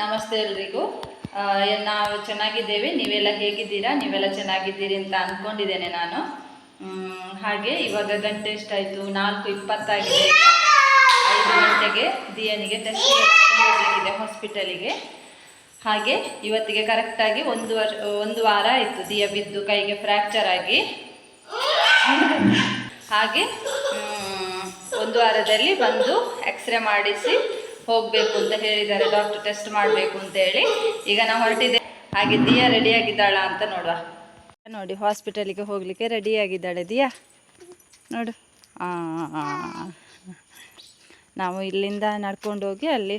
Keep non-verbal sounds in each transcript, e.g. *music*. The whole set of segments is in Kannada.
ನಮಸ್ತೆ ಎಲ್ರಿಗೂ. ನಾವು ಚೆನ್ನಾಗಿದ್ದೇವೆ. ನೀವೆಲ್ಲ ಹೇಗಿದ್ದೀರಾ? ನೀವೆಲ್ಲ ಚೆನ್ನಾಗಿದ್ದೀರಿ ಅಂತ ಅಂದ್ಕೊಂಡಿದ್ದೇನೆ ನಾನು. ಹಾಗೆ ಇವಾಗ ಗಂಟೆ ಎಷ್ಟಾಯಿತು? ನಾಲ್ಕು ಇಪ್ಪತ್ತಾಗಿದೆ. ಐದು ಗಂಟೆಗೆ ದಿಯನಿಗೆ ಟೆಸ್ಟ್ ಹಾಸ್ಪಿಟಲಿಗೆ ಹಾಗೆ ಇವತ್ತಿಗೆ ಕರೆಕ್ಟಾಗಿ ಒಂದು ವರ್ಷ ಒಂದು ವಾರ ಆಯಿತು ದಿಯ ಬಿದ್ದು ಕೈಗೆ ಫ್ರ್ಯಾಕ್ಚರ್ ಆಗಿ. ಹಾಗೆ ಒಂದು ವಾರದಲ್ಲಿ ಬಂದು ಎಕ್ಸ್ರೇ ಮಾಡಿಸಿ ಹೋಗಬೇಕು ಅಂತ ಹೇಳಿದ್ದಾರೆ ಡಾಕ್ಟರ್ ಟೆಸ್ಟ್ ಮಾಡಬೇಕು ಅಂತ ಹೇಳಿ. ಈಗ ನಾವು ಹೊರಟಿದೆ ಹಾಗೆ ದಿಯಾ ರೆಡಿಯಾಗಿದ್ದಾಳ ಅಂತ ನೋಡುವ. ನೋಡಿ ಹಾಸ್ಪಿಟಲಿಗೆ ಹೋಗಲಿಕ್ಕೆ ರೆಡಿಯಾಗಿದ್ದಾಳೆ ದಿಯಾ. ನೋಡು. ನಾವು ಇಲ್ಲಿಂದ ನಡ್ಕೊಂಡು ಹೋಗಿ ಅಲ್ಲಿ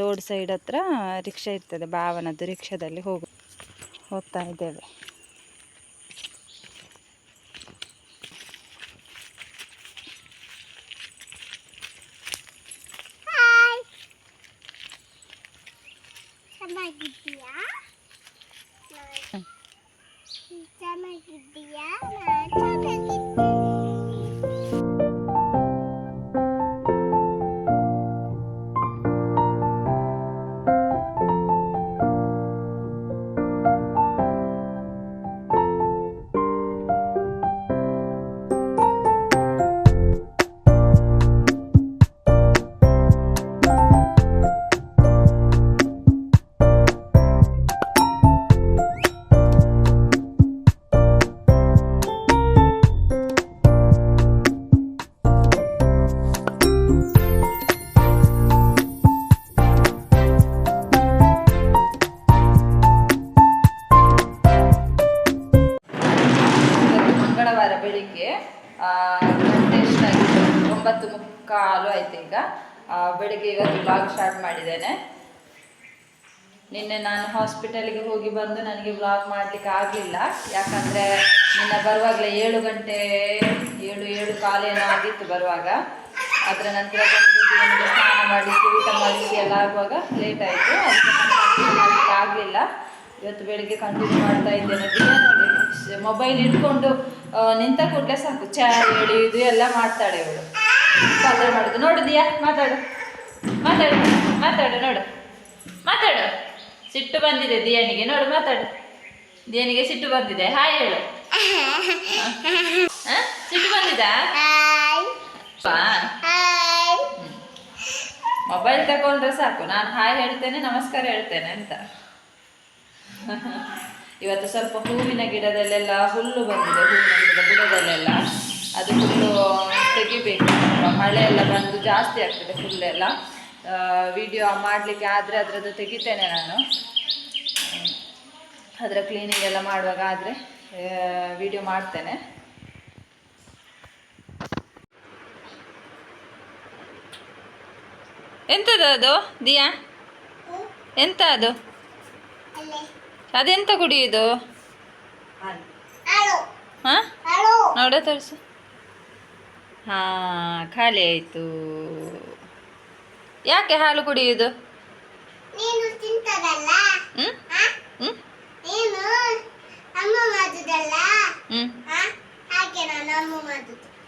ರೋಡ್ ಸೈಡ್ ಹತ್ರ ರಿಕ್ಷಾ ಇರ್ತದೆ, ಭಾವನದ್ದು ರಿಕ್ಷಾದಲ್ಲಿ ಹೋಗು ಹೋಗ್ತಾ ಇದ್ದೇವೆ. ಚೆನ್ನಾಗಿದ್ದೀಯಾ ಚೆನ್ನಾಗಿದ್ದೀಯಾ ಈಗ ಬೆಳಿಗ್ಗೆ ಇವತ್ತು ಬ್ಲಾಗ್ ಸ್ಟಾರ್ಟ್ ಮಾಡಿದ್ದೇನೆ. ನಿನ್ನೆ ನಾನು ಹಾಸ್ಪಿಟಲ್ಗೆ ಹೋಗಿ ಬಂದು ನನಗೆ ಬ್ಲಾಗ್ ಮಾಡಲಿಕ್ಕೆ ಆಗಲಿಲ್ಲ. ಯಾಕಂದರೆ ನಿನ್ನ ಬರುವಾಗಲೇ ಏಳು ಗಂಟೆ, ಏಳು ಏಳು ಕಾಲೇನೋ ಆಗಿತ್ತು ಬರುವಾಗ. ಅದರ ನಂತರ ಸ್ನಾನ ಮಾಡಿಸಿ, ಊಟ ಮಾಡಿಸಿ ಎಲ್ಲ ಆಗುವಾಗ ಲೇಟ್ ಆಯಿತು. ಅದಕ್ಕೆ ಆಗಲಿಲ್ಲ. ಇವತ್ತು ಬೆಳಿಗ್ಗೆ ಕಂಟಿನ್ಯೂ ಮಾಡ್ತಾ ಇದ್ದೇನೆ. ದಿನ ಮೊಬೈಲ್ ಇಟ್ಕೊಂಡು ನಿಂತ ಕೂಡಲೇ ಸಾಕು. ಚಾ ಹೇಳಿ ಇದು ಎಲ್ಲ ಮಾಡ್ತಾಳೆ ಇವಳು. ಪಾತ್ರ ಮಾಡೋದು. ನೋಡಿದ್ಯಾ ದಿಯಾ ಮಾತಾಡು. ಮಾತಾಡು ಮಾತಾಡು ನೋಡು. ಮಾತಾಡು. ಸಿಟ್ಟು ಬಂದಿದೆ ದಿಯಾನಿಗೆ. ನೋಡು ಮಾತಾಡು. ದಿಯಾನಿಗೆ ಸಿಟ್ಟು ಬಂದಿದೆ. ಹಾಯ್ ಹೇಳು? ಸಿಟ್ಟು ಬಂದಿದ? ಮೊಬೈಲ್ ತಗೊಂಡ್ರೆ ಸಾಕು. ನಾನು ಹಾಯ್ ಹೇಳ್ತೇನೆ ನಮಸ್ಕಾರ ಹೇಳ್ತೇನೆ ಅಂತ. ಇವತ್ತು ಸ್ವಲ್ಪ ಹೂವಿನ ಗಿಡದಲ್ಲೆಲ್ಲ ಹುಲ್ಲು ಬಂದಿದೆ. ಹೂವಿನ ಗಿಡದ ಬುಡದಲ್ಲೆಲ್ಲ. ಅದು ಹುಲ್ಲು ತೆಗಿಬೇಕು. ಮಳೆ ಎಲ್ಲ ಬಂದು ಜಾಸ್ತಿ ಆಗ್ತದೆ ಎಲ್ಲ. ವಿಡಿಯೋ ಮಾಡಲಿಕ್ಕೆ ಆದರೆ ಅದರದ್ದು ತೆಗಿತೇನೆ ನಾನು. ಅದರ ಕ್ಲೀನಿಂಗ್ ಎಲ್ಲ ಮಾಡುವಾಗ ಆದರೆ ವಿಡಿಯೋ ಮಾಡ್ತೇನೆ. ಎಂಥದ್ದು ಅದು ದಿಯಾ? ಎಂತ ಅದು? ಅದೆಂತ ಕುಡಿಯುದು ಹಾ? ನೋಡ ತೋರಿಸು. ಹಾ ಖಾಲಿ ಆಯಿತು. ಯಾಕೆ ಹಾಲು ಕುಡಿಯುದು?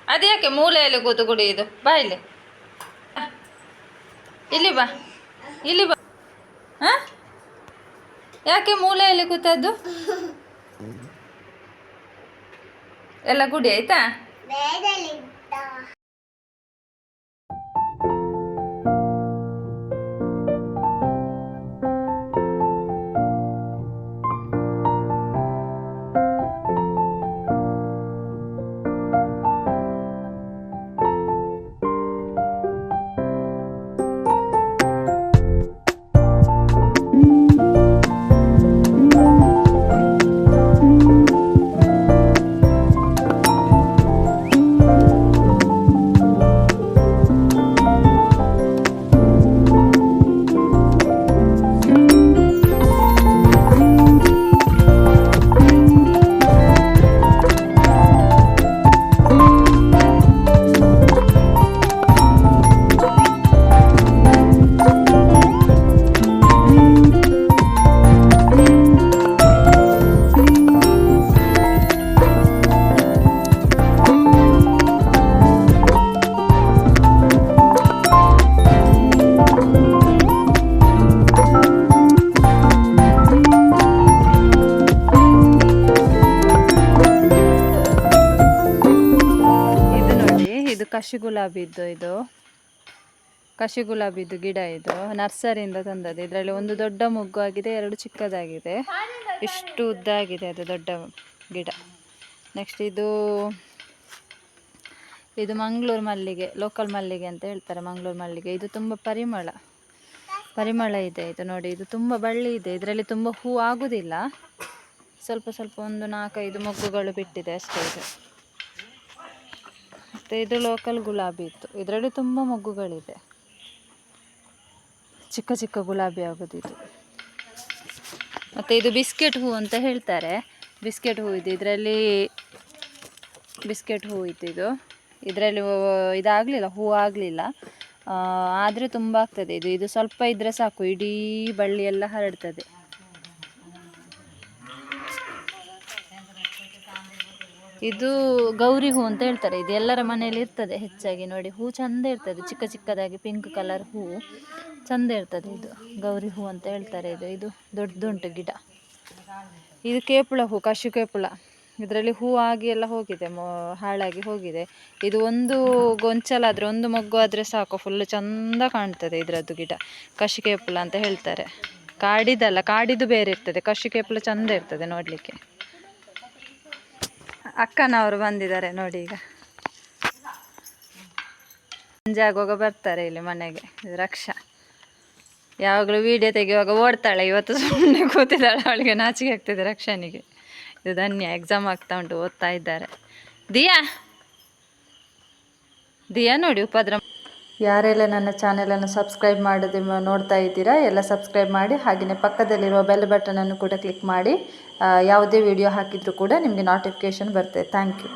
ಅದ್ಯಾಕೆ ಮೂಲೆಯಲ್ಲಿ ಕೂತು ಕುಡಿಯುದು? ಬಾ ಇಲ್ಲಿ. ಇಲ್ಲಿ ಬಾ. ಇಲ್ಲಿ ಬಾ. ಹಾ? ಯಾಕೆ ಮೂಲೆಯಲ್ಲಿ ಕೂತದ್ದು? *laughs* ಎಲ್ಲ ಕುಡಿ ಆಯ್ತಾ? Yeah. ಕಸಿ ಗುಲಾಬಿದ್ದು ಇದು. ಕಸಿ ಗುಲಾಬಿದ್ದು ಗಿಡ ಇದು. ನರ್ಸರಿಯಿಂದ ತಂದದ್ದು. ಇದರಲ್ಲಿ ಒಂದು ದೊಡ್ಡ ಮುಗ್ಗು ಆಗಿದೆ, ಎರಡು ಚಿಕ್ಕದಾಗಿದೆ. ಇಷ್ಟು ಉದ್ದ ಆಗಿದೆ ಅದು ದೊಡ್ಡ ಗಿಡ. ನೆಕ್ಸ್ಟ್ ಇದು ಇದು ಮಂಗಳೂರು ಮಲ್ಲಿಗೆ ಲೋಕಲ್ ಮಲ್ಲಿಗೆ ಅಂತ ಹೇಳ್ತಾರೆ ಮಂಗಳೂರು ಮಲ್ಲಿಗೆ. ಇದು ತುಂಬ ಪರಿಮಳ. ಪರಿಮಳ ಇದೆ ಇದು ನೋಡಿ. ಇದು ತುಂಬ ಬಳ್ಳಿ ಇದೆ. ಇದರಲ್ಲಿ ತುಂಬ ಹೂ ಆಗುವುದಿಲ್ಲ ಸ್ವಲ್ಪ ಸ್ವಲ್ಪ ಒಂದು ನಾಲ್ಕೈದು ಮೊಗ್ಗುಗಳು ಬಿಟ್ಟಿದೆ ಅಷ್ಟೇ ಇದು. ಮತ್ತು ಇದು ಲೋಕಲ್ ಗುಲಾಬಿ ಇತ್ತು. ಇದರಲ್ಲಿ ತುಂಬ ಮೊಗ್ಗುಗಳಿದೆ. ಚಿಕ್ಕ ಚಿಕ್ಕ ಗುಲಾಬಿ ಆಗೋದು ಇದು. ಮತ್ತು ಇದು ಬಿಸ್ಕೆಟ್ ಹೂ ಅಂತ ಹೇಳ್ತಾರೆ. ಬಿಸ್ಕೆಟ್ ಹೂ ಇದೆ. ಇದರಲ್ಲಿ ಬಿಸ್ಕೆಟ್ ಹೂ ಇತ್ತು ಇದು. ಇದರಲ್ಲಿ ಇದಾಗಲಿಲ್ಲ, ಹೂ ಆಗಲಿಲ್ಲ. ಆದರೆ ತುಂಬ ಆಗ್ತದೆ ಇದು. ಇದು ಸ್ವಲ್ಪ ಇದ್ದರೆ ಸಾಕು. ಇಡೀ ಬಳ್ಳಿ ಎಲ್ಲ ಹರಡ್ತದೆ. ಇದು ಗೌರಿ ಹೂ ಅಂತ ಹೇಳ್ತಾರೆ. ಇದು ಎಲ್ಲರ ಮನೆಯಲ್ಲಿ ಇರ್ತದೆ ಹೆಚ್ಚಾಗಿ ನೋಡಿ. ಹೂ ಚಂದ ಇರ್ತದೆ. ಚಿಕ್ಕ ಚಿಕ್ಕದಾಗಿ ಪಿಂಕ್ ಕಲರ್ ಹೂ. ಚಂದ ಇರ್ತದೆ ಇದು. ಗೌರಿ ಹೂ ಅಂತ ಹೇಳ್ತಾರೆ ಇದು. ಇದು ದೊಡ್ಡದುಂಟು ಗಿಡ. ಇದು ಕೇಪುಳ ಹೂ, ಕಶು ಕೇಪುಳ. ಇದರಲ್ಲಿ ಹೂ ಆಗಿ ಎಲ್ಲ ಹೋಗಿದೆ, ಮೊ, ಹಾಳಾಗಿ ಹೋಗಿದೆ. ಇದು ಒಂದು ಗೊಂಚಲಾದರೆ ಒಂದು ಮೊಗ್ಗು ಆದರೆ ಸಾಕು. ಫುಲ್ ಚಂದ ಕಾಣ್ತದೆ ಇದರದ್ದು ಗಿಡ. ಕಶಿ ಕೇಪುಳ ಅಂತ ಹೇಳ್ತಾರೆ. ಕಾಡಿದಲ್ಲ, ಕಾಡಿದು ಬೇರೆ ಇರ್ತದೆ. ಕಶಿ ಕೇಪುಳ ಚಂದ ಇರ್ತದೆ ನೋಡಲಿಕ್ಕೆ. ಅಕ್ಕನವರು ಬಂದಿದ್ದಾರೆ ನೋಡಿ ಈಗ. ಸಂಜೆ ಬರ್ತಾರೆ ಇಲ್ಲಿ ಮನೆಗೆ. ರಕ್ಷಾ. ಯಾವಾಗಲೂ ವಿಡಿಯೋ ತೆಗೆಯುವಾಗ ಓಡ್ತಾಳೆ. ಇವತ್ತು ಸುಮ್ಮನೆ ಕೂತಿದ್ದಾಳೆ. ಅವಳಿಗೆ ನಾಚಿಕೆ ಆಗ್ತಿದೆ ರಕ್ಷನಿಗೆ. ಇದು ಧನ್ಯ. ಎಕ್ಸಾಮ್ ಆಗ್ತಾ ಉಂಟು, ಓದ್ತಾ ಇದ್ದಾರೆ. ದಿಯಾ? ದಿಯಾ ನೋಡಿ ಉಪದ್ರ ಯಾರೆಲ್ಲ ನನ್ನ ಚಾನೆಲನ್ನು ಸಬ್ಸ್ಕ್ರೈಬ್ ಮಾಡದೆ ನೋಡ್ತಾ ಇದ್ದೀರಾ, ಎಲ್ಲ ಸಬ್ಸ್ಕ್ರೈಬ್ ಮಾಡಿ ಹಾಗೆಯೇ ಪಕ್ಕದಲ್ಲಿರುವ ಬೆಲ್ ಬಟನನ್ನು ಕೂಡ ಕ್ಲಿಕ್ ಮಾಡಿ ಯಾವುದೇ ವಿಡಿಯೋ ಹಾಕಿದರೂ ಕೂಡ ನಿಮಗೆ ನೋಟಿಫಿಕೇಷನ್ ಬರುತ್ತೆ. Thank you